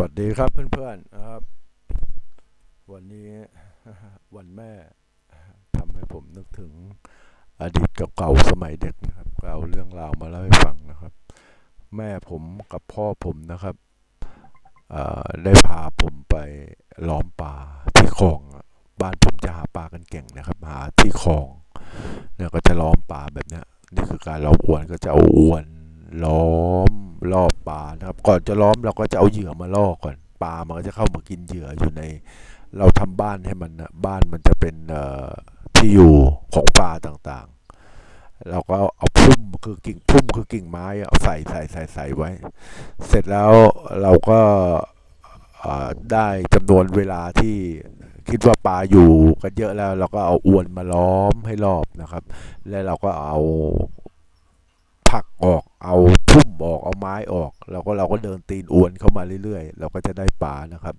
วัสดีครับเพื่อนๆนะครับ วันนี้วันแม่ทำให้ผมนึกถึงอดีตเก่าๆสมัยเด็กนะครับก็เอาเรื่องราวมาเล่าให้ฟังนะครับ แม่ผมกับพ่อผมนะครับได้พาผมไปล้อมป่าที่คลองบ้านผมจะหาปลากันเก่งนะครับ หาที่คลองเนี่ยก็จะล้อมป่าแบบนี้นี่คือการล้อมอวนก็จะเอาอวนล้อม นะครับ ก่อนจะล้อมเราก็จะเอาเหยื่อมาล่อก่อนปลามันก็จะเข้ามากินเหยื่ออยู่ใน เราทำบ้านให้มันนะบ้านมันจะเป็นที่อยู่ของปลาต่างๆ เราก็เอาพุ่มคือกิ่งพุ่มคือกิ่งไม้เอาใส่ใส่ใส่ใส่ไว้ เสร็จแล้วเราก็ได้จำนวนเวลาที่คิดว่าปลาอยู่กันเยอะแล้ว เราก็เอาอวนมาล้อมให้รอบนะครับ แล้วเราก็เอาผักออกเอา เอาไม้ออกแล้วก็เราก็เดินตีนอวนเข้ามาเรื่อยๆ เราก็จะได้ปลานะครับ